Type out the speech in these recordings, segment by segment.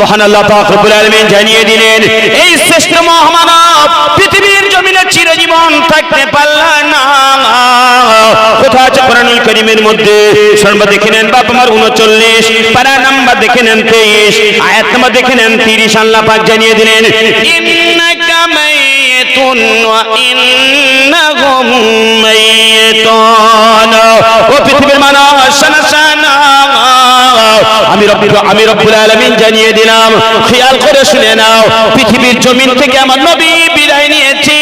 মহান আল্লাহ পাক রব্বুল আলামিন জানিয়ে দিলেন, এই শ্রেষ্ঠ মহামানব পৃথিবীর জমিনে চিরজীবন থাকতে পারল না। কোথা আছে কোরআনুল কারীমের মধ্যে। সর্ব দেখে নেন বাপ আমার 39 পারা নাম্বার দেখে নেন 23 আয়াত নাম্বার দেখে নেন 30 আল্লাহ পাক জানিয়ে দিলেন, ইন্নাকা মাইয়াতুন ওয়া ইন্নাহুম মাইয়াতুন ও পৃথিবীর মানুষ শোনা শোনা আমি রব্বুল আমি রব্বুল আলামিন জানিয়ে দিলাম খেয়াল করে শুনে নাও পৃথিবীর জমিন থেকে আমার নবী বিদায় নিয়েছি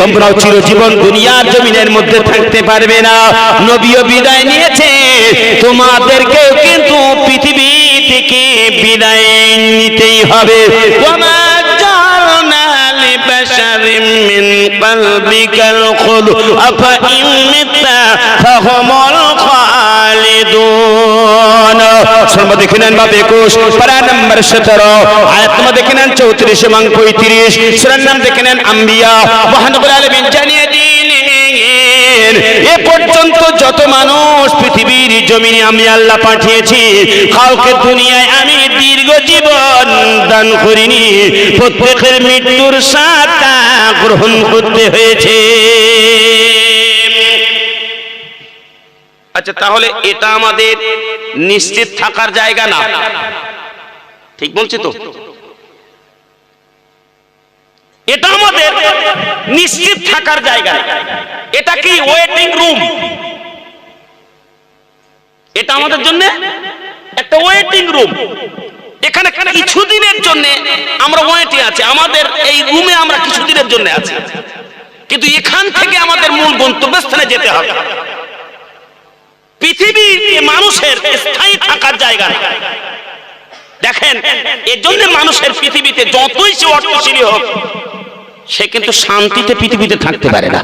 তোমরাও চিরজীবন দুনিয়ার জমিনের মধ্যে থাকতে পারবে না নবীও বিদায় নিয়েছে তোমাদেরকেও কিন্তু পৃথিবী থেকে বিদায় নিতেই হবে ওমা জাআলনা لبشر من قلبك الخلد أفإن مت فهم الخالدون সর্ব দেখে নেন বাপ একুশ। নম্বর সতেরো। চৌত্রিশ এবং পঁয়ত্রিশ। আম্বিয়া। দিলেন, এ পর্যন্ত যত মানুষ পৃথিবীর জমিনে আমি আল্লাহ পাঠিয়েছি, কাউকে দুনিয়ায় আমি দীর্ঘ জীবন দান করিনি। প্রত্যেকের মৃত্যুর সাথা গ্রহণ করতে হয়েছে। আচ্ছা তাহলে এটা আমাদের নিশ্চিত থাকার জায়গা না। ঠিক বলছি তো? এটা আমাদের নিশ্চিত থাকার জায়গা এটা কি ওয়েটিং রুম এটা আমাদের জন্য একটা ওয়েটিং রুম এখানে কিছুদিনের জন্য আমরা ওয়েটে আছে। আমাদের এই রুমে আমরা কিছুদিনের জন্য আছি। কিন্তু এখান থেকে আমাদের মূল গন্তব্যস্থানে যেতে হবে। পৃথিবী মানুষের স্থায়ী থাকার জায়গা। দেখেন, এর জন্য মানুষের পৃথিবীতে যতই সে অর্থশীলী হোক, সে কিন্তু শান্তিতে পৃথিবীতে থাকতে পারে না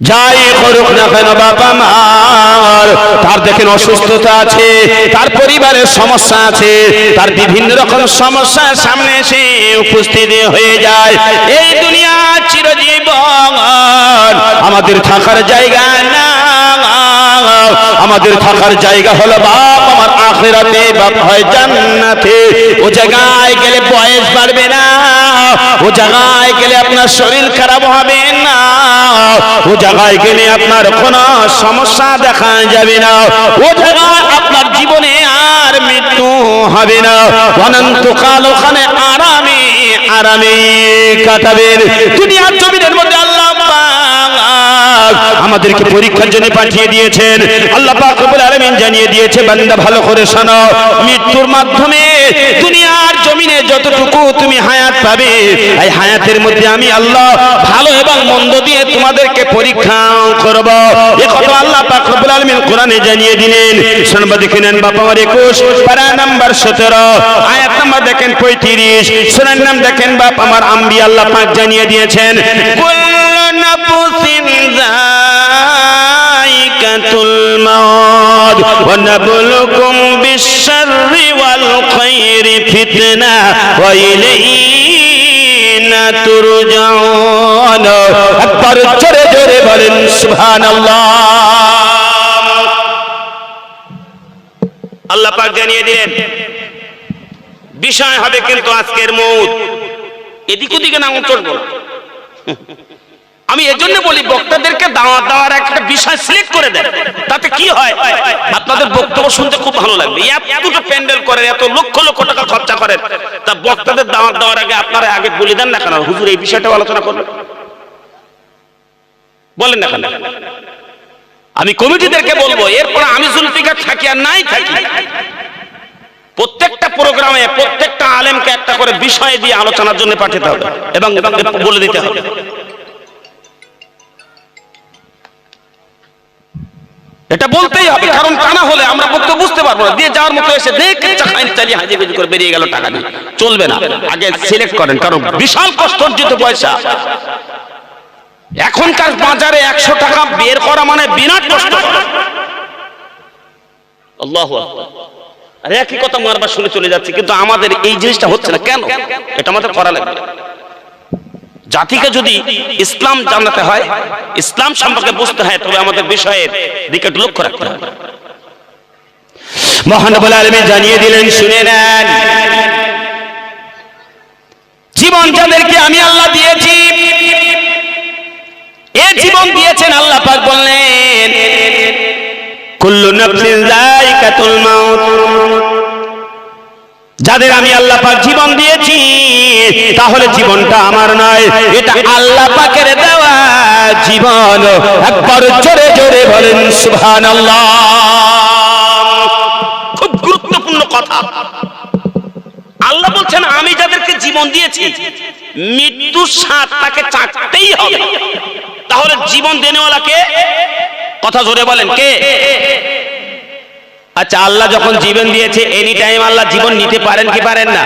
যাই করুক না কেন বাবা মার তার দেখেন অসুস্থতা আছে, তার পরিবারের সমস্যা আছে, তার বিভিন্ন রকম সমস্যা সামনে এসে উপস্থিত হয়ে যায় এই দুনিয়া চিরজীবন আমাদের থাকার জায়গা আমাদের থাকার জায়গা হলো বাপ, আমার আখেরাতে বাপ হয় জান্নাতে। ও জায়গায় গেলে বয়স বাড়বে না। ও জায়গায় গেলে আপনার শরীর খারাপ হবে না। ও জায়গায় গেলে আপনার কোনো সমস্যা দেখা যাবে না। ও জায়গায় আপনার জীবনে আর মৃত্যু হবে না। অনন্তকাল ওখানে আরামে আরামে কাটাবেন। দুনিয়ার জমিনের আমাদেরকে পরীক্ষার জন্য পাঠিয়ে দিয়েছেন। আল্লাহ পাক রব্বুল আলামিন জানিয়ে দিয়েছে বান্দা ভালো করে শোনো, মৃত্যুর মাধ্যমে দুনিয়ার জমিনে যতটুকু তুমি হায়াত পাবে, এই হায়াতের মধ্যে আমি আল্লাহ ভালো এবং মন্দ দিয়ে তোমাদেরকে পরীক্ষা করব। এ কথা আল্লাহ পাক রব্বুল আলামিন কোরআনে জানিয়ে দিলেন। শুনবা দেখে নেন বাবা আমার 21 পারা নাম্বার 17 আয়াত নাম্বার দেখেন 35 সুরার নাম দেখেন বাপ আমার আম্বি আল্লাহ পাক জানিয়ে দিয়েছেন। কুল্লু নাবলুকুম বিশ-শাররি ওয়াল খায়রি ফিতনা ওয়া ইলাইনা তুরজাউন একবার জোরে জোরে বলেন আল্লাহ পাক জানিয়ে দিলেন, বিষয় হবে কিন্তু আজকের মৌত। এদিক ওদিকে না চলবো না আমি এজন্য বলি, বক্তাদেরকে দাওয়া দেওয়ার একটা বিষয় সিলেক্ট করে দেন। তাতে কি হয়? আপনাদের বক্তব্য শুনতে খুব ভালো লাগবে। এত দুটো প্যান্ডেল করেন, এত লক্ষ লক্ষ টাকা খরচা করেন। তা বক্তাদের দাওয়াত দেওয়ার আগে আপনারা আগে বলে দেন না কেন? হুজুর এই বিষয়টা আলোচনা করবেন বলেন না কেন? আমি কমিটিদেরকে বলব, এরপর আমি জুলফিকার থাকি আর নাই থাকি। প্রত্যেকটা প্রোগ্রামে প্রত্যেকটা আলেমকে একটা করে বিষয় দিয়ে আলোচনার জন্য পাঠাতে হবে এবং বলে দিতে হবে। এটা বলতেই হবে, কারণ তা না হলে আমরা বক্তব্য বুঝতে পারব না। দিয়ে যাওয়ার মতো এসে দেখে চাখাইন চালিয়ে হাজির করে বেরিয়ে গেল টাকা নিয়ে চলবে না। আগে সিলেক্ট করেন, কারণ বিশাল কষ্ট অর্জিত পয়সা। এখনকার বাজারে একশো টাকা বের করা মানে বিরাট কষ্ট। আল্লাহ আর একই কথা মারবার শুনে চলে যাচ্ছে, কিন্তু আমাদের এই জিনিসটা হচ্ছে না। কেন? এটা আমাদের করা লাগবে। জাতিকে যদি ইসলাম জানাতে হয়, ইসলাম সম্পর্কে বুঝতে হয়, তবে আমাদের বিষয়ের দিকে লক্ষ্য রাখতে হবে। মহানবুল আলমী জানিয়ে দিলেন, শুনে নেন। জীবন যাদেরকে আমি আল্লাহ দিয়েছি, এ জীবন দিয়েছেন আল্লাহ পাক বললেন, কুল্লু নাফসিন যায়কাতুল মাউত। যাদের আমি আল্লাহ পাক জীবন দিয়েছি, তাহলে জীবনটা আমার নয়। এটা আল্লাহ পাকের দেওয়া জীবন। একবার জোরে জোরে বলেন, সুবহানাল্লাহ। খুব গুরুত্বপূর্ণ কথা। আল্লাহ বলছেন, আমি যাদেরকে জীবন দিয়েছি মৃত্যুর স্বাদ তাকে চাকতেই হবে। তাহলে জীবন দেনেওয়ালাকে কথা জোরে বলেন, কে? আচ্ছা আল্লাহ যখন জীবন দিয়েছে এনি টাইম আল্লাহ জীবন নিতে পারেন কি পারেন না?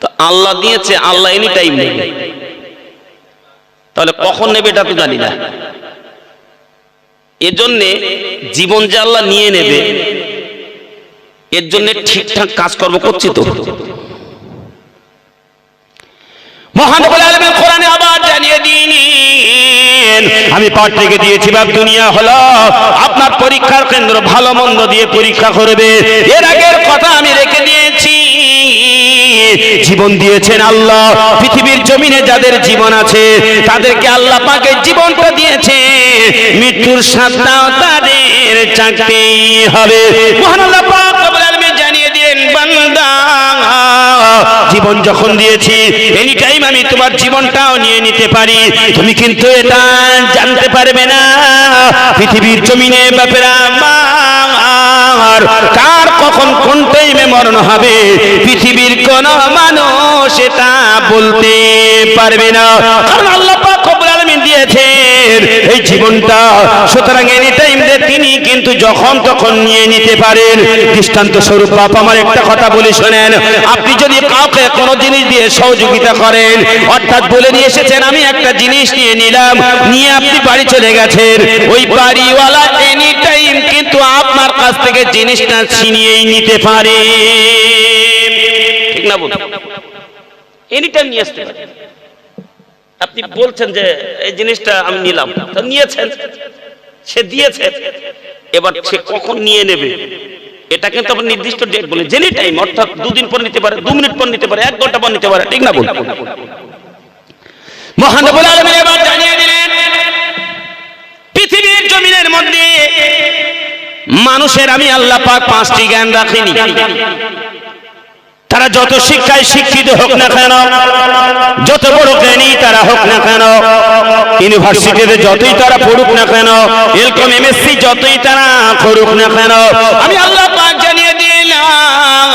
তো আল্লাহ দিয়েছে, আল্লাহ এনি টাইম নেই তাহলে কখন নেবে এটা তো জানি না। এজন্যে জীবন যে আল্লাহ নিয়ে নেবে, এর জন্য ঠিকঠাক কাজকর্ম করছি তো। আলমের কোরআনে আবার জানিয়ে দিন আমি পাঠ থেকে দিয়েছি, বাপ, দুনিয়া হলো আপনার পরীক্ষার কেন্দ্র, ভালো মন্দ দিয়ে পরীক্ষা করবে। এর আগের কথা আমি রেখে দিয়েছি। জীবন দিয়েছেন আল্লাহ, পৃথিবীর জমিনে যাদের জীবন আছে, তাদেরকে আল্লাহ পাকে জীবনটা দিয়েছে। মৃত্যুর সাথটাও তাদের চাকতেই হবে। মহান আল্লাহ পাক জীবন যখন দিয়েছি এনি টাইম আমি তোমার জীবনটাও নিয়ে নিতে পারি, তুমি কিন্তু এটা জানতে পারবে না। পৃথিবীর জমিনে ব্যাপারা আমার কার কখন কোন টাইমে মরণ হবে, পৃথিবীর কোন মানুষ এটা বলতে পারবে না। কারণ আল্লাহ পাক রব্বুল আলামিন দিয়েছেন এই জীবনটা। সুতরাং এনি টাইম যে তিনি কিন্তু যখন তখন নিয়ে নিতে পারেন, দৃষ্টান্ত স্বরূপ। বাপ আমার একটা কথা বলি শোনেন, আপনি যদি কাউকে কোনো জিনিস দিয়ে সহযোগিতা করেন, অর্থাৎ বলে নিয়ে এসেছেন, আমি একটা জিনিস নিয়ে নিলাম, নিয়ে আপনি বাড়ি চলে গেছেন, ওই বাড়িওয়ালা এনি টাইম কিন্তু আপনার কাছ থেকে জিনিসটা ছিনিয়েই নিতে পারে। ঠিক না বলুন এনি নিয়ে আসতে পারে। আপনি বলছেন যে এই জিনিসটা আমি নিলাম। নিয়েছেন। সে দিয়েছে। এবার সে কখন নিয়ে নেবে? এটা কিন্তু আপনি নির্দিষ্ট ডেট বলে জেনি টাইম অর্থাৎ দুদিন পর নিতে পারে, দু মিনিট পর নিতে পারে, এক ঘণ্টা পর নিতে পারে, ঠিক না বল মহানবুল এবার জানিয়ে দিলেন, পৃথিবীর জমিনের মধ্যে মানুষের আমি আল্লাহ পাক পাঁচটি জ্ঞান রাখিনি। তারা যত শিক্ষায় শিক্ষিত হোক না কেন, যত বড় জ্ঞানী তারা হোক না কেন, ইউনিভার্সিটিতে যতই তারা পড়ুক না কেন এলকম এমএসসি যতই তারা করুক না কেন, আমি আল্লাহ পাক জানিয়ে দিলাম।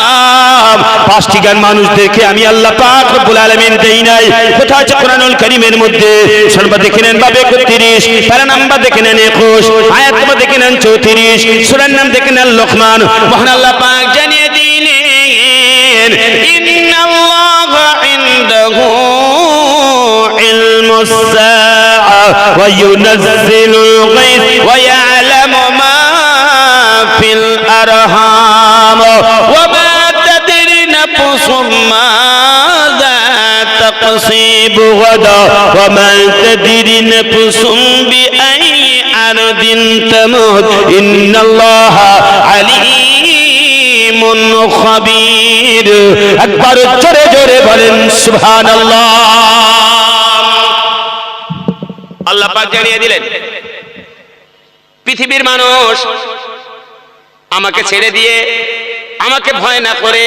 পাঁচটি জ্ঞান মানুষদেরকে আমি আল্লাহ পাক রব্বুল আলামিন দেই নাই। কোথায় আছে কোরআনুল কারীমের মধ্যে? সর্বা দেখে নেন বাবে 31 প্যারা নাম্বার দেখে নেন 21 আয়াত দেখে নেন 34 সূরার নাম দেখে নেন লোকমান। মহান আল্লাহ পাক إن الله عنده علم الساعة وينزل الغيث ويعلم ما في الأرحام. وما تدري نفس ماذا تقصيب غدا. وما تدري نفس بأي أرض تموت. إن الله عليم আলিমুন খাবীর। একবার জোরে জোরে বলেন, সুবহানাল্লাহ। আল্লাহ পাক জানিয়ে দিলেন, পৃথিবীর মানুষ আমাকে ছেড়ে দিয়ে, আমাকে ভয় না করে,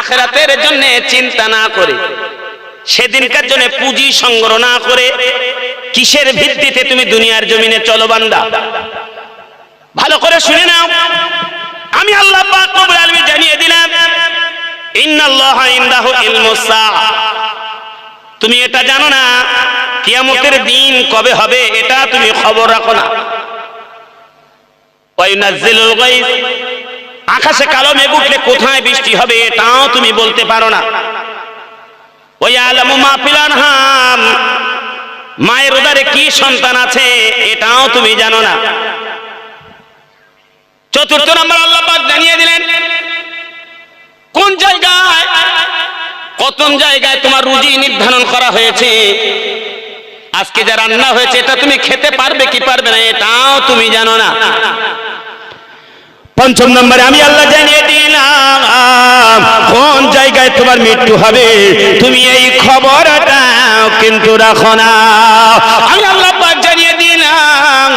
আখেরাতের জন্য চিন্তা না করে, সেদিনকার জন্য পুঁজি সংগ্রহ না করে, কিসের ভিত্তিতে তুমি দুনিয়ার জমিনে চলো বান্দা ভালো করে শুনে নাও। আমি আল্লাহ পাক রব্বুল আলামিন জানিয়ে দিলাম, ইন্নাল্লাহা ইনদাহু ইলমুস তুমি এটা জানো না, কিয়ামতের দিন কবে হবে এটা তুমি খবর রাখো না। ওয়াইনাজ্জিলুল গায়ব। আকাশে কালো মেঘ উঠলে কোথায় বৃষ্টি হবে এটাও তুমি বলতে পারো না। ওয়াইয়ালামু মা ফিল আনহাম। মায়ের উদারে কি সন্তান আছে এটাও তুমি জানো না। চতুর্থ নম্বর আল্লাহ পাক জানিয়ে দিলেন, কোন জায়গায় কত জায়গায় তোমার রুজি নির্ধারণ করা হয়েছে? আজকে যা রান্না হয়েছে, এটা তুমি খেতে পারবে কি পারবে না, এটাও তুমি জানো না। পঞ্চম নম্বরে আমি আল্লাহ জানিয়ে দিলাম, কোন জায়গায় তোমার মৃত্যু হবে, তুমি এই খবরটা কিন্তু রাখো না। আমি আল্লাহ জানিয়ে দিলাম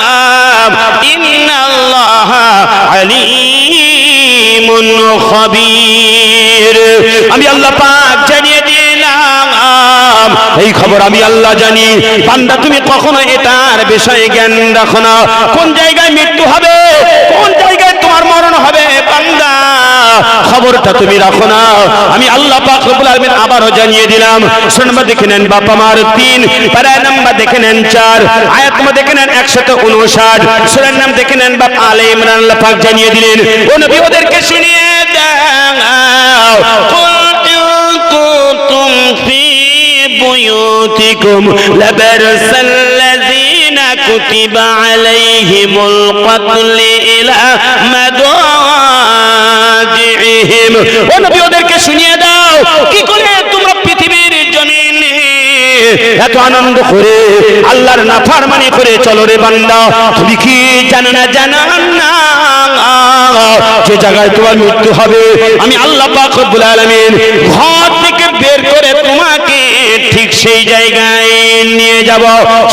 খবীর। আমি আল্লাহ পাক জানিয়ে দিলাম। এই খবর আমি আল্লাহ জানি। বান্দা, তুমি কখনো এটার বিষয়ে জ্ঞান রাখো না। কোন জায়গায় মৃত্যু হবে, কোন জায়গায় তোমার মরণ হবে, বান্দা? খবরটা তুমি রাখো না। আমি আল্লাহ পাক রব্বুল আলামিন আবারও জানিয়ে দিলাম। শুনবা দেখে নেন বাবা মার তিন প্যারা নাম্বার দেখে নেন চার, আয়াত মা, দেখে নেন একশত উনষাট, সুরের নাম দেখে নেন বাপ আলে ইমরান, আল্লাহ পাক জানিয়ে দিলেন। ও নবী, ওদেরকে শুনিয়ে بيوتكم لبرس الذين كتب عليهم القتل إلى مضاجعهم ও নবী ওদেরকে শুনিয়ে দাও কি করে তোমরা পৃথিবীর জমিনে এত আনন্দ করে আল্লাহর নাফরমানি করে চলো রে বান্দা তুমি কি জানো না জানো না যে জায়গায় তোমার মৃত্যু হবে আমি আল্লাহ পাক রব্বুল আলামিন ঘর থেকে বের করে তোমাকে ঠিক সেই জায়গায় নিয়ে যাব।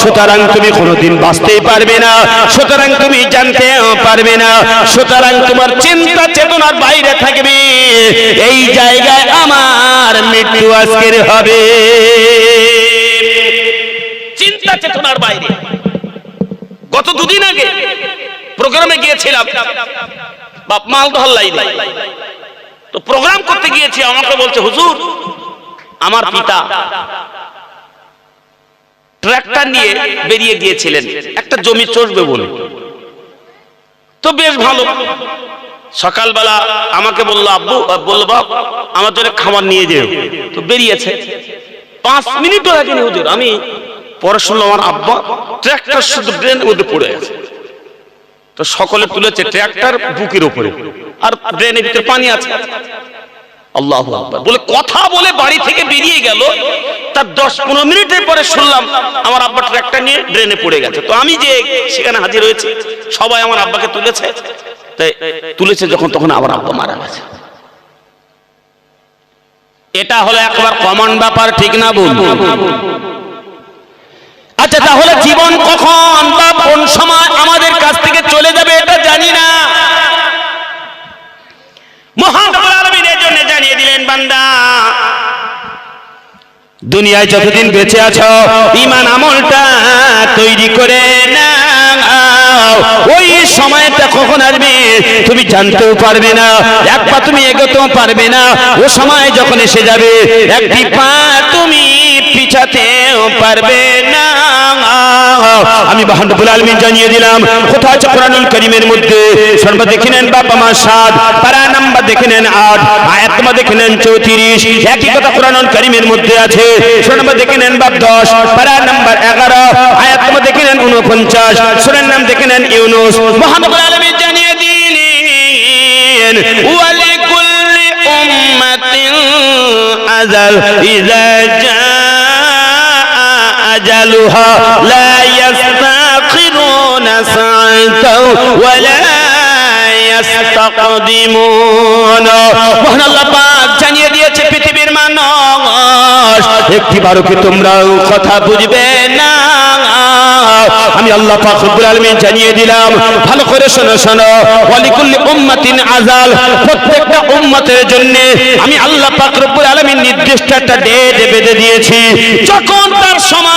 সুতরাং তুমি কোনোদিন বাঁচতেই পারবে না। সুতরাং তুমি জানতেও পারবে না। সুতরাং তোমার চিন্তা চেতনার বাইরে থাকবে। এই জায়গায় আমার মৃত্যু আজকের হবে। চিন্তা চেতনার বাইরে। গত দুদিন আগে প্রোগ্রামে গিয়েছিলাম। বাপ মালদহল লাইনে তো প্রোগ্রাম করতে গিয়েছি, আমাকে বলছে, হুজুর আমার পিতা। ট্রাক্টর নিয়ে বেরিয়ে গিয়েছিলেন। একটা জমি চষবে বলে। তো বেশ ভালো। সকালবেলা আমাকে বলল, আব্বু, বলল, বাপ, আমার জন্য খাবার নিয়ে যেও। তো বেরিয়েছে। পাঁচ মিনিটও লাগেনি হুজুর। আমি পরে শুনলাম, আমার আব্বা ট্র্যাক্টর শুধু ড্রেনের মধ্যে পড়ে আছে। তো সকলে তুলেছে ট্রাক্টর বুকের উপরে। আর ড্রেনের ভিতরে পানি আছে। আল্লাহ বলে কথা বলে বাড়ি থেকে বেরিয়ে গেল। তার দশ পনেরো মিনিটের পরে শুনলাম, আমার আব্বা ট্রাক্টর নিয়ে ড্রেনে পড়ে গেছে। তো আমি যে সেখানে হাজির হয়েছি, সবাই আমার আব্বাকে তুলেছে। তুলেছে যখন, তখন আমার আব্বা মারা গেছে। এটা হলো একবার কমন ব্যাপার, ঠিক না বলব আচ্ছা তাহলে জীবন কখন বা কোন সময় আমাদের কাছ থেকে চলে যাবে এটা জানি না মহান রব্বুল আলামিন এর দিলেন বান্দা। দুনিয়ায় যতদিন বেঁচে আছো ইমান আমলটা তৈরি করে না ওই সময়টা কখন আসবে, তুমি জানতেও পারবে না, এক পা তুমি এগোতেও পারবে না। ও সময় যখন এসে যাবে, একটি পা তুমি পিছাতেও পারবে না। আমি বাহাদুর আলমিন জানিয়ে দিলাম কোথায় আছে কোরআনুল করিমের মধ্যে? সর্ব দেখে নেন বাবা মা সাত পারা নাম্বার দেখে নেন আট আয়াত দেখে নেন চৌত্রিশ একই কথা কোরআনুল করিমের মধ্যে আছে। সর্ব দেখে নেন বাপ দশ পারা নাম্বার এগারো আয়াত দেখে নেন উনপঞ্চাশ সুরের নাম দেখে নেন ইউনুস। মোহাম্মদ আলমিন জানিয়ে দিলেন ওয়ালিকুল্লি উম্মাতিন আজাল ইযা জা أجلها لا يستأخرون ساعة ولا يستقدمون মহান আল্লাহ পাক জানিয়ে দিয়েছে পৃথিবীর মানুষ একটি বারো কি তোমরা কথা বুঝবে না আমি আল্লাহ পাক রব্বুল আলামিন জানিয়ে দিলাম ভালো করে শোনো শোনো ওয়ালিকুল্লি উম্মাতিন আজাল প্রত্যেকটা উম্মতের জন্য আমি আল্লাহ পাক রব্বুল আলামিন নির্দিষ্ট একটা ডেট বেঁধে দিয়েছি যখন তার সময়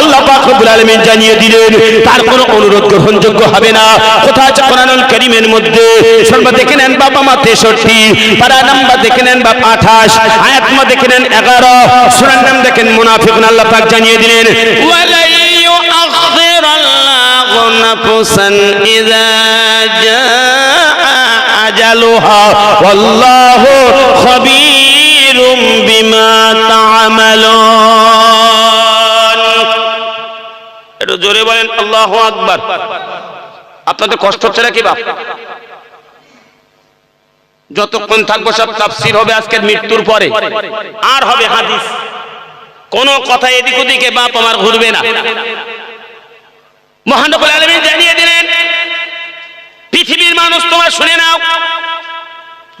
আল্লাহ পাক রব্বুল আলামিন জানিয়ে দিলেন, তার কোনো অনুরোধ গ্রহণযোগ্য হবে না। কোথায় আছে কোরআনুল কারীমের মধ্যে? সর্ব দেখে নেন বাবা মা 63 পারা নাম্বার দেখে নেন বাপ 28 আয়াত মা দেখে নেন 11 সূরার নাম দেখেন মুনাফিকুন, আল্লাহ পাক জানিয়ে দিলেন, ওয়ালাই ইউআখির আল্লাহু নাফসান ইযা জাআ আজালুহা, ওয়াল্লাহু খবীরুম আল্লাহ আকবার। আপনাদের কষ্ট হচ্ছে নাকি বাপ? যতক্ষণ থাকব সব তাফসির হবে আজকের মৃত্যুর পরে। আর হবে হাদিস। কোন কথা এদিক ওদিকে বাপ আমার ঘুরবে না। মহানবুল আলমী জানিয়ে দিলেন, পৃথিবীর মানুষ তোমার শুনে নাও।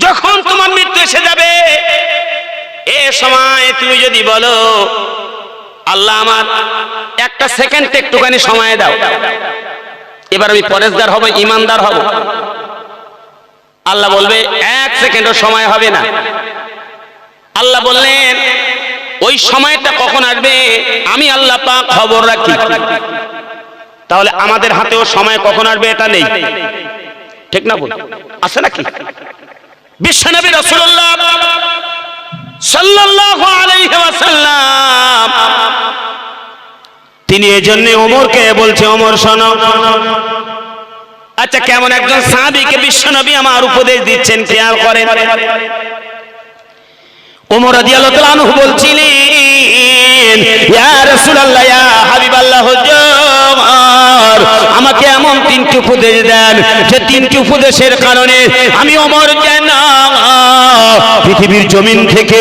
যখন তোমার মৃত্যু এসে যাবে, এ সময় তুমি যদি বলো আল্লাহ আমার, একটা সেকেন্ড একটুখানি সময় দাও। এবার আমি পরেশদার হব, ইমানদার হব। আল্লাহ বলবে, এক সেকেন্ডও সময় হবে না। আল্লাহ বললেন, ওই সময়টা কখন আসবে? আমি আল্লাহ পাক খবর রাখি। তাহলে আমাদের হাতেও সময় কখন আসবে এটা নেই। ঠিক না বল আছে নাকি? বিশ্বনবী রাসূলুল্লাহ তিনি এজন্য ওমরকে বলছে, ওমর, শোনো। আচ্ছা কেমন একজন সাহাবীকে বিশ্বনবী আমার উপদেশ দিচ্ছেন, খেয়াল করেন। ওমর আনহু বলছিলেন আমাকে এমন তিনটি উপদেশ দেন, যে তিনটি উপদেশের কারণে আমি অমর পৃথিবীর জমিন থেকে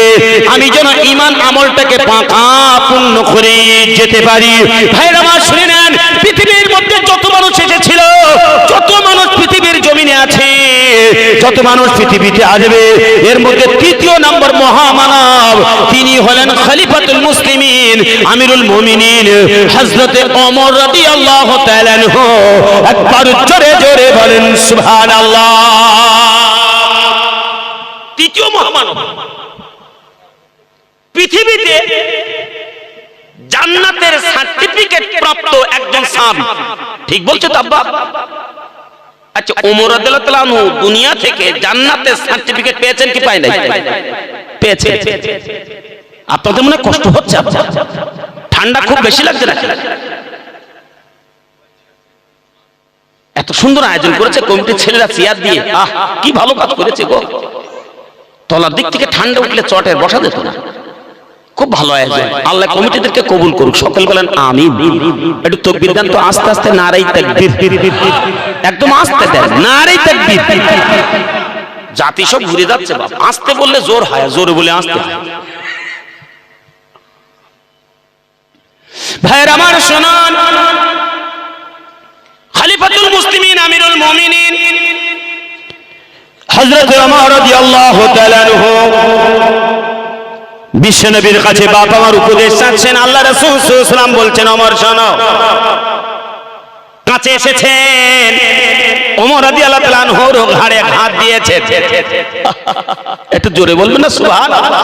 আমি যেন ইমান আমলটাকে পাকা পূর্ণ করে যেতে পারি। ভাইরা শুনে নেন, পৃথিবীর মধ্যে যত মানুষ এসেছিল, যত মানুষ পৃথিবীর জমিনে আছে যত মানুষ পৃথিবীতে আসবে, এর মধ্যে তৃতীয় নম্বর মহামানব, তিনি হলেন খলিফাতুল মুসলিমিন, আমিরুল মুমিনিন, হযরতে ওমর রাদিয়াল্লাহু তাআলা একবার জোরে জোরে বলেন, সুবহানাল্লাহ। তৃতীয় মহামানব। পৃথিবীতে জান্নাতের সার্টিফিকেট প্রাপ্ত একজন সাহাবী। ঠিক বলছো তো আব্বা? আচ্ছা ওমর রাদিয়াল্লাহু দুনিয়া থেকে জান্নাতের সার্টিফিকেট পেয়েছেন কি পায় নাই? পেয়েছেন আপনাদের মনে কষ্ট হচ্ছে? ঠান্ডা খুব বেশি লাগছে নাকি? এত সুন্দর আয়োজন করেছে কমিটির ছেলেরা চেয়ার দিয়ে। আহ, কি ভালো কাজ করেছে গো। তলার দিক থেকে ঠান্ডা উঠলে চটের বসা যেত না। খুব ভালো আয়োজন। আল্লাহ কমিটিদেরকে কবুল করুক। সকল বলেন আমি একটু তকবির দেন তো আস্তে আস্তে নারাই তাকবীর। একদম আস্তে দেন নারাই তাকবীর। জাতি সব ঘুরে যাচ্ছে বাপ। আস্তে বললে জোর হয় জোরে বলে আস্তে ভাইয়ের আমার শোনান। খলিফাতুল মুসলিমিন আমিরুল মুমিনিন। হযরত ওমর রাদিয়াল্লাহু তাআলা আনহু। বিশ্বনবীর কাছে বাপ আমার উপদেশ চাচ্ছেন, আল্লাহ রাসূল সাল্লাল্লাহু আলাইহি ওয়াসাল্লাম বলছেন ওমর শোনো কাছে এসেছেন। ওমর রাদিয়াল্লাহু তাআলা আনহুর ঘাড়ে হাত দিয়েছে। একটু জোরে বলবেন না, সুবহানাল্লাহ।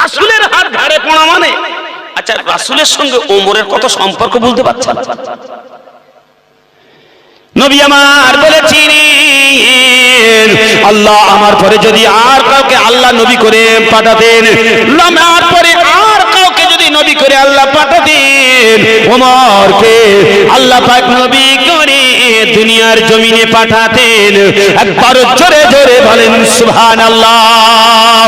রাসূলের হাত ঘাড়ে পড়া মানে? আচ্ছা রাসূলের সঙ্গে ওমরের কত সম্পর্ক বলতে পারছেন? নবী আমার বলেছিলেন, আল্লাহ আমার পরে যদি আর কাউকে আল্লাহ নবী করে পাঠাতেন আমার পরে আর কাউকে যদি নবী করে আল্লাহ পাঠাতেন, ওমরকে আল্লাহ পাক নবী করে দুনিয়ার জমিনে পাঠাতেন। একবার জোরে জোরে বলেন, সুবহানাল্লাহ।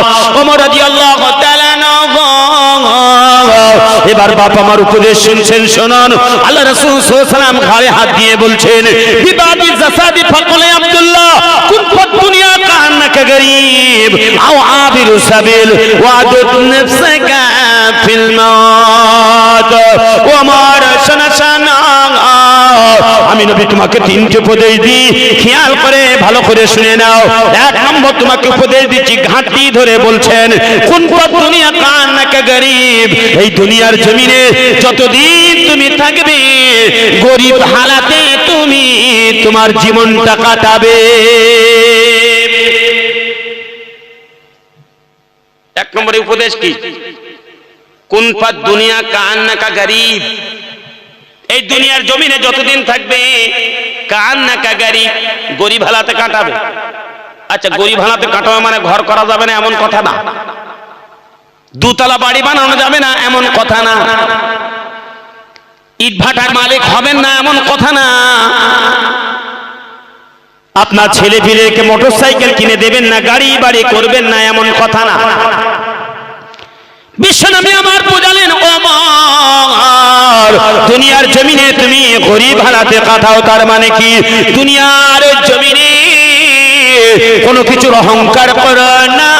এবার বাপ আমার উপদেশ শুনছেন, শোনান। আল্লাহ রাসূল সাল্লাল্লাহু ঘাড়ে হাত দিয়ে বলছেন, বিবাদি জাসাদি ফাকলে আব্দুল্লাহ দুনিয়া গরিব, আও সাবিল ফিল ও আমার শোনা শোনা আমি নবী তোমাকে তিনটে উপদেশ দিই। খেয়াল করে, ভালো করে শুনে নাও। এক নম্বর তোমাকে উপদেশ দিচ্ছি, ঘাঁটি ধরে বলছেন, কোন দুনিয়া কান নাকা গরিব? এই দুনিয়ার জমিনে যতদিন তুমি থাকবে, গরিব হালাতে তুমি তোমার জীবনটা কাটাবে। এক নম্বরে উপদেশ কি? কোন দুনিয়া কান নাকা গরিব? এই দুনিয়ার জমিনে যতদিন থাকবে কান না কাগারি গরিব হালাতে কাটাবে। আচ্ছা গরিব হালাতে কাটাবে মানে ঘর করা যাবে না এমন কথা না। দুতলা বাড়ি বানানো যাবে না এমন কথা না। ইট ভাটার মালিক হবেন না এমন কথা না। আপনার ছেলে ফিলেকে মোটর সাইকেল কিনে দেবেন না গাড়ি বাড়ি করবেন না এমন কথা না। বিশ্বনবী আমার বোঝালেন ওমর দুনিয়ার জমিনে তুমি গরিব হালাতে কাটাও তার মানে কি? দুনিয়ার জমিনে কোনো কিছুর অহংকার করো না।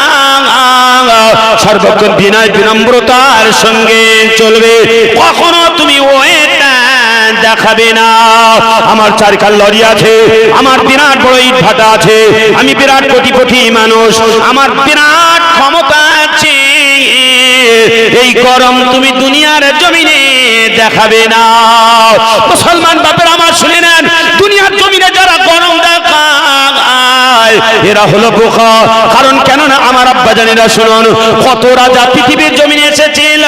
সর্বক্ষণ বিনয় বিনম্রতার সঙ্গে চলবে। কখনো তুমি ওয়েটা দেখাবে না। আমার চারখান লরি আছে, আমার বিরাট বড় ইট ভাটা আছে, আমি বিরাট কোটিপতি মানুষ, আমার বিরাট ক্ষমতা এই গরম তুমি দুনিয়ার জমিনে দেখাবে না। মুসলমান বাপের আমার শুনে নেন, দুনিয়ার জমিনে যারা গরম এরা হলো বোকা। কারণ কেন না আমার আব্বা জানেরা শুনুন, কত রাজা পৃথিবীর জমিনে এসেছিল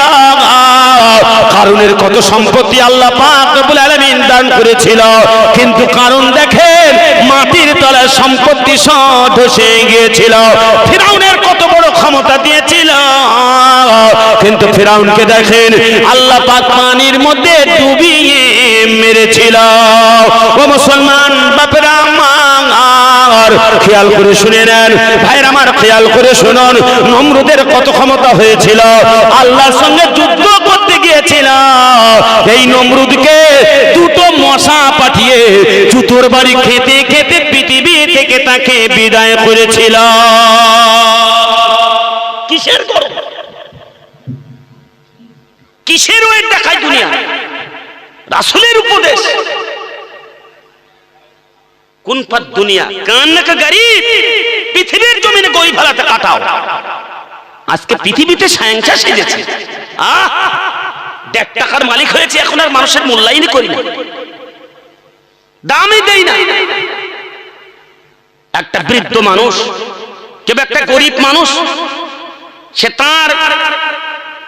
কারণের কত সম্পত্তি আল্লাহ পাক রব্বুল আলামিন দান করেছিল। কিন্তু কারণ দেখেন, মাটির তলায় সম্পত্তি সব ধসে গিয়েছিল। ফিরাউনের কত বড় ক্ষমতা দিয়েছিল। কিন্তু ফিরাউনকে দেখেন, আল্লাহ পাক পানির মধ্যে ডুবিয়ে মেরেছিল। ও মুসলমান, বাপেরা আমার খেয়াল করে শুনে নেন। ভাইয়ের আমার, খেয়াল করে শুনুন, নমরুদের কত ক্ষমতা হয়েছিল। আল্লাহর সঙ্গে যুদ্ধ করতে গিয়েছিল। এই নমরুদকে দুটো মশা পাঠিয়ে জুতোর বাড়ি খেতে খেতে পৃথিবী থেকে তাকে বিদায় করেছিল। কিসের গরম কিসের ওয়েট দেখায় দুনিয়া? রাসুলের উপদেশ। কোন পাত দুনিয়া? কান্নাকে গরিব, পৃথিবীর জমিনে গই ভালাতে কাটাও। আজকে পৃথিবীতে সায়ংসা সেজেছে। আহ! দেড় টাকার মালিক হয়েছে, এখন আর মানুষের মূল্যায়নই করি না। দামই দেই না। একটা বৃদ্ধ মানুষ, কেউ একটা গরিব মানুষ, সে তার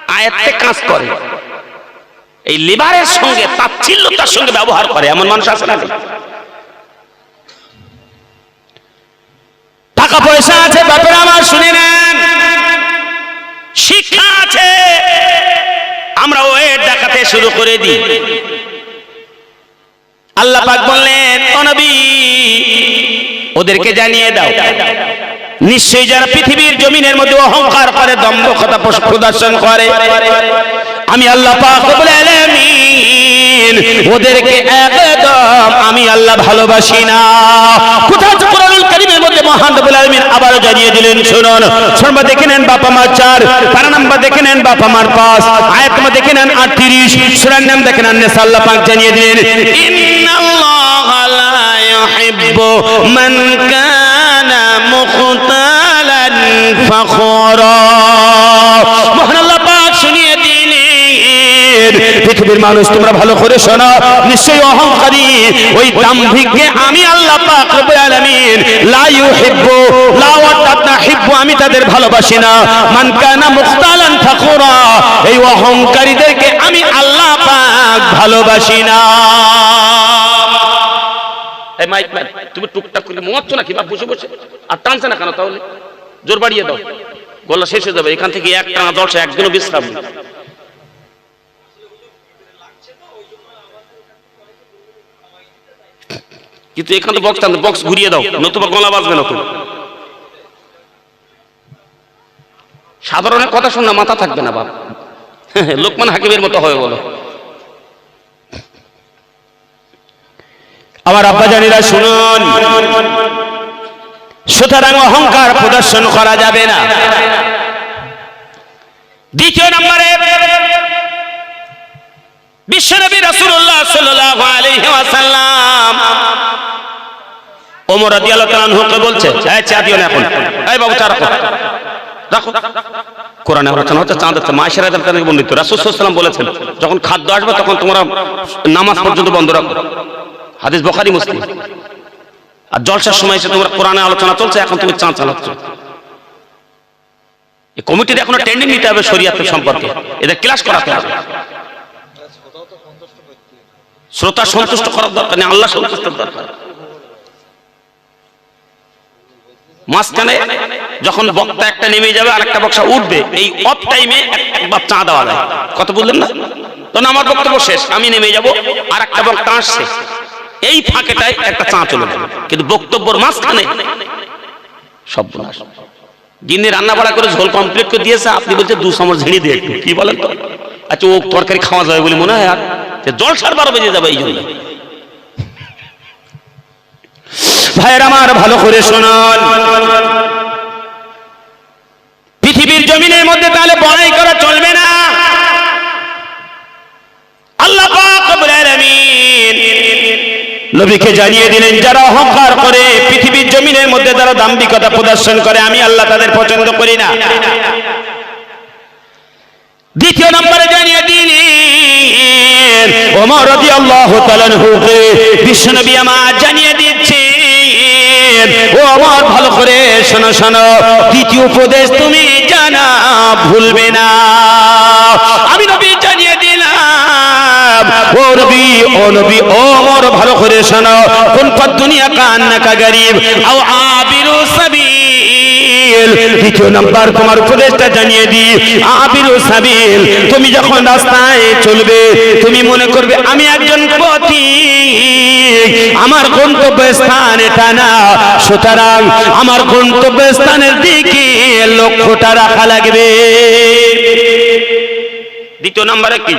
আয়ত্তে কাজ করে। এই লিভারের সঙ্গে তাচ্ছিল্যতার সঙ্গে ব্যবহার করে, এমন মানুষ আছে না টাকা পয়সা আছে, বাপের আমার, শুনে নেন। শিক্ষা আছে, আমরা ওয়েট দেখাতে শুরু করে দিই। আল্লাহ পাক বললেন, "ও নবী, ওদেরকে জানিয়ে দাও। নিশ্চয়ই যারা পৃথিবীর জমিনের মধ্যে অহংকার করে, দম্ভকতা প্রদর্শন করে, আমি আল্লাহ পাক ওদেরকে একদম আমি আল্লাহ ভালোবাসি না। কোথাও কারীমের মধ্যে মহান রব্বুল আলামিন আবারও জানিয়ে দিলেন, শুনুন। শর্মা দেখে নেন মা চার পারা নাম্বার দেখে নেন বাবা মার পাঁচ, আয়াত নাম্বার দেখে নেন আটত্রিশ, সূরার নাম দেখে নেন আল্লাহ পাক জানিয়ে দিলেন লা ইউহিব্বু মান পৃথিবীর মানুষ, তোমরা ভালো করে শোনো, নিশ্চয়ই অহংকারী। ওই দাম্ভিককে আমি আল্লাহ পাক রব্বুল আলামিন, লা ইউহিব্বু, লা ওয়াদাত না হিব্বু, আমি তাদের ভালোবাসি না। মান কানা মুখতালান ফাখুরা, এই অহংকারীদেরকে আমি আল্লাহ পাক ভালোবাসি না। তুমি টুকটাক করে মোয়াচ্ছ নাকি? বা বসে বসে। আর টানছে না কেন তাহলে? জোর বাড়িয়ে দাও। গলা শেষ হয়ে যাবে। এখান থেকে এক টানা দশ একদিনও বিশ্রাম। নেই। কিন্তু এখান থেকে বক্স টানতে বক্স ঘুরিয়ে দাও। নতুবা গলা বাজবে নতুন সাধারণের কথা শুনলে মাথা থাকবে না, বাপ। লোকমান হাকিমের মতো হয়ে বলো। আমার আব্বা জানিরা শুনুন। সুতরাং অহংকার প্রদর্শন করা যাবে না। দ্বিতীয় নম্বরে, বিশ্বনবী রাসূলুল্লাহ সাল্লাল্লাহু আলাইহি ওয়াসাল্লাম ওমর রাদিয়াল্লাহু বলছে, এই চা দিও না এখন। এই বাবু, চা রাখো। রাখো। বর্ণিত। রাসূল সাল্লাল্লাহু বলেছেন, যখন খাদ্য আসবে, তখন তোমরা নামাজ পর্যন্ত বন্ধ রাখো। হাদিস বুখারী, মুসলিম। আর জলসার সময় এসে তোমরা কোরআনে আলোচনা চলছে এখন তুমি চাঁদ চালাচ্ছ। এই কমিটির এখনও ট্রেনিং নিতে হবে শরীয়তের সম্পর্কে। এদের ক্লাস করাতে হবে। শ্রোতা সন্তুষ্ট করার দরকার নেই আল্লাহ সন্তুষ্ট দরকার। মাঝখানে যখন বক্তা একটা নেমে যাবে আর একটা বক্সা উঠবে এই অফ টাইমে একবার চা দেওয়া যায়। কত বললেন না? তখন আমার বক্তব্য শেষ আমি নেমে যাব আর একটা বক্তা আসছে। এই ফাঁকেটায় একটা চা চলে যাবে কিন্তু বক্তব্যর মাঝখানে সব গিন্নি রান্না বাড়া করে ঝোল কমপ্লিট করে দিয়েছে, আপনি বলছেন দু চামচ ঝেড়ে দিয়ে একটু। কি বলেন তো? আচ্ছা ও তরকারি খাওয়া যাবে বলে মনে হয় আর যে জলসার বারো বেজে যাবে এই জন্য ভাইয়ের আমার ভালো করে শোনান। পৃথিবীর জমিনের মধ্যে তাহলে বড়াই করা চলবে না। নবীকে জানিয়ে দিলেন, যারা অহংকার করে পৃথিবীর জমিনের মধ্যে যারা দাম্ভিকতা প্রদর্শন করে, আমি আল্লাহ তাদের পছন্দ করি না। দ্বিতীয় নম্বরে জানিয়ে দিলেন, ওমর রাদিয়াল্লাহু তাআলা হুকে বিশ্বনবী আমার জানিয়ে দিচ্ছেন, ও আমার ভালো করে শোনো শোনো, দ্বিতীয় উপদেশ তুমি জানা, ভুলবে না। আমি নবী জানিয়ে দিলাম, ও নবী ও নবী, ও ভালো করে শোনো। কোন দুনিয়া গরিব? আও আবিরু তোমার উপদেশটা জানিয়ে তুমি যখন রাস্তায় চলবে, তুমি মনে করবে, আমি একজন পথি আমার গন্তব্য স্থান এটা না। সুতরাং আমার গন্তব্য স্থানের দিকে লক্ষ্যটা রাখা লাগবে। দ্বিতীয় নম্বরে কি?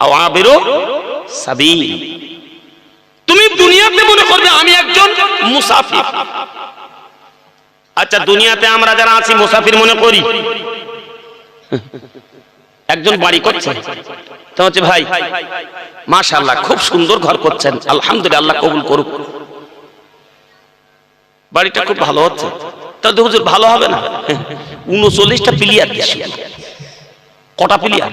আওয়াবিরু সাবিল। তুমি দুনিয়াতে মনে করবে আমি একজন মুসাফির। আচ্ছা দুনিয়াতে আমরা যারা আছি, মুসাফির মনে করি? একজন বাড়ি করছে। তো হচ্ছে ভাই, মাশাআল্লাহ, খুব সুন্দর ঘর করছেন। আলহামদুলিল্লাহ, কবুল করুক। বাড়িটা খুব ভালো হচ্ছে। তাহলে হুজুর, ভালো হবে না? উনচল্লিশটা প্লিয়ার দিয়েছি। কটা প্লিয়ার?